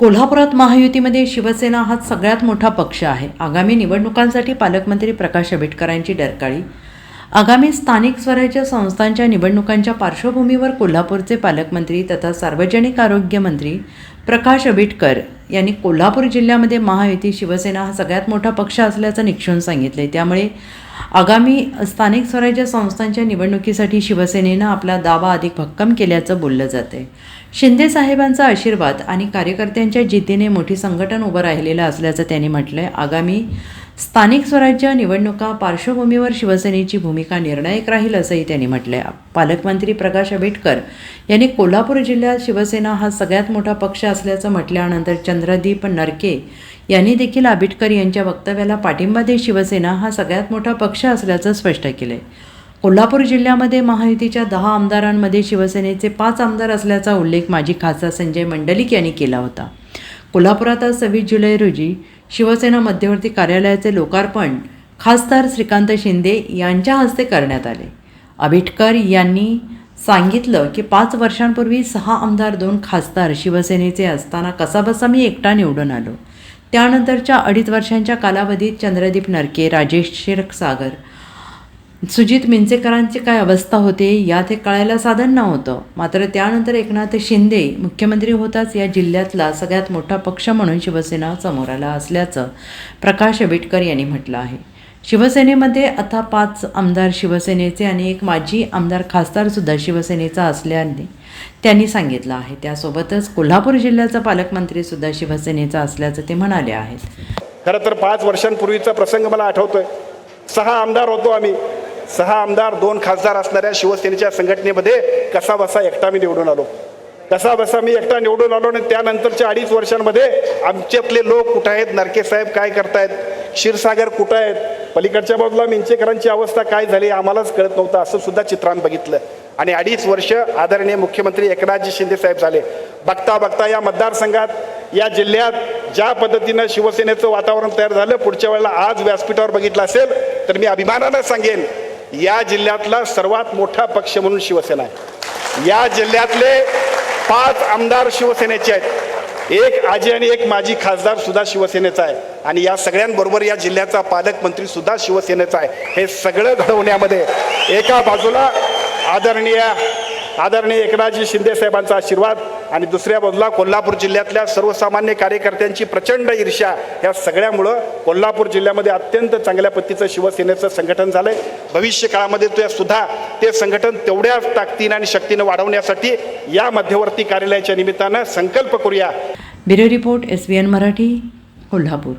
कोल्हापुरात महायुतीमध्ये शिवसेना हा सगळ्यात मोठा पक्ष आहे. आगामी निवडणुकांसाठी पालकमंत्री प्रकाश आंबेडकरांची डरकाळी. आगामी स्थानिक स्वराज्य संस्थांच्या निवडणुकांच्या पार्श्वभूमीवर कोल्हापूरचे पालकमंत्री तथा सार्वजनिक आरोग्य मंत्री प्रकाश आंबेडकर यांनी कोल्हापूर जिल्ह्यामध्ये महायुती शिवसेना हा सगळ्यात मोठा पक्ष असल्याचं निक्षून सांगितलं आहे त्यामुळे आगामी स्थानिक स्वराज्य संस्थांच्या निवडणुकीसाठी शिवसेनेनं आपला दावा अधिक भक्कम केल्याचं बोललं जातं आहे शिंदे साहेबांचा आशीर्वाद आणि कार्यकर्त्यांच्या जिद्दीने मोठी संघटन उभं राहिलेलं असल्याचं त्यांनी आहे आगामी स्थानिक स्वराज्य निवडणुका पार्श्वभूमीवर शिवसेनेची भूमिका निर्णायक राहील असंही त्यांनी म्हटलंय. पालकमंत्री प्रकाश आंबेडकर यांनी कोल्हापूर जिल्ह्यात शिवसेना हा सगळ्यात मोठा पक्ष असल्याचं म्हटल्यानंतर चंद्रदीप नरके यांनी देखील आंबेडकर यांच्या वक्तव्याला पाठिंबा देत शिवसेना हा सगळ्यात मोठा पक्ष असल्याचं स्पष्ट केलं आहे कोल्हापूर जिल्ह्यामध्ये महायुतीच्या दहा आमदारांमध्ये शिवसेनेचे पाच आमदार असल्याचा उल्लेख माजी खासदार संजय मंडलिक यांनी केला होता. कोल्हापुरात आज सव्वीस जुलै रोजी शिवसेना मध्यवर्ती कार्यालयाचे लोकार्पण खासदार श्रीकांत शिंदे यांच्या हस्ते करण्यात आले. आंबेडकर यांनी सांगितलं की पाच वर्षांपूर्वी सहा आमदार दोन खासदार शिवसेनेचे असताना कसाबसा मी एकटा निवडून आलो. त्यानंतरच्या अडीच वर्षांच्या कालावधीत चंद्रदीप नरके राजेश क्षीरसागर सुजित मिंचेकरांची काय अवस्था होते यात हे कळायला साधन नव्हतं. मात्र त्यानंतर एकनाथ शिंदे मुख्यमंत्री होताच या जिल्ह्यातला सगळ्यात मोठा पक्ष म्हणून शिवसेना समोर आला असल्याचं प्रकाश आंबेडकर यांनी म्हटलं आहे. शिवसेनेमध्ये आता पाच आमदार शिवसेनेचे आणि एक माजी आमदार खासदारसुद्धा शिवसेनेचा असल्याने त्यांनी सांगितलं आहे. त्यासोबतच कोल्हापूर जिल्ह्याचा पालकमंत्रीसुद्धा शिवसेनेचा असल्याचं ते म्हणाले आहेत. खरं तर पाच वर्षांपूर्वीचा प्रसंग मला आठवतोय. सहा आमदार होतो आम्ही. सहा आमदार दोन खासदार असणाऱ्या शिवसेनेच्या संघटनेमध्ये कसा बसा एकटा मी निवडून आलो. कसा बसा मी एकटा निवडून आलो आणि त्यानंतरच्या अडीच वर्षांमध्ये आमच्यातले लोक कुठं आहेत नरके साहेब काय करतायत क्षीरसागर कुठं आहेत पलीकडच्या बाजूला मिंचेकरांची अवस्था काय झाली आम्हालाच कळत नव्हतं असं सुद्धा चित्रांत बघितलं. आणि अडीच वर्ष आदरणीय मुख्यमंत्री एकनाथजी शिंदे साहेब झाले. बघता बघता या मतदारसंघात या जिल्ह्यात ज्या पद्धतीनं शिवसेनेचं वातावरण तयार झालं पुढच्या वेळेला आज व्यासपीठावर बघितलं असेल तर मी अभिमानानं सांगेन या जिल्ह्यातला सर्वात मोठा पक्ष म्हणून शिवसेना आहे. या जिल्ह्यातले पाच आमदार शिवसेनेचे आहेत. एक आजी आणि एक माजी खासदार सुद्धा शिवसेनेचा आहे. आणि या सगळ्यांबरोबर या जिल्ह्याचा पालकमंत्री सुद्धा शिवसेनेचा आहे. हे सगळं घडवण्यामध्ये एका बाजूला आदरणीय आदरणीय एकनाथजी शिंदे साहेबांचा आशीर्वाद आणि दुसऱ्या बाजूला कोल्हापूर जिल्ह्यातल्या सर्वसामान्य कार्यकर्त्यांची प्रचंड ईर्ष्या या सगळ्यामुळं कोल्हापूर जिल्ह्यामध्ये अत्यंत चांगल्या पद्धतीचं शिवसेनेचं संघटन झालंय. भविष्य काळामध्ये ते सुद्धा ते संघटन तेवढ्याच ताकदीनं आणि शक्तीनं वाढवण्यासाठी या मध्यवर्ती कार्यालयाच्या निमित्तानं संकल्प करूया. Bureau report S N Marathi Kolhapur.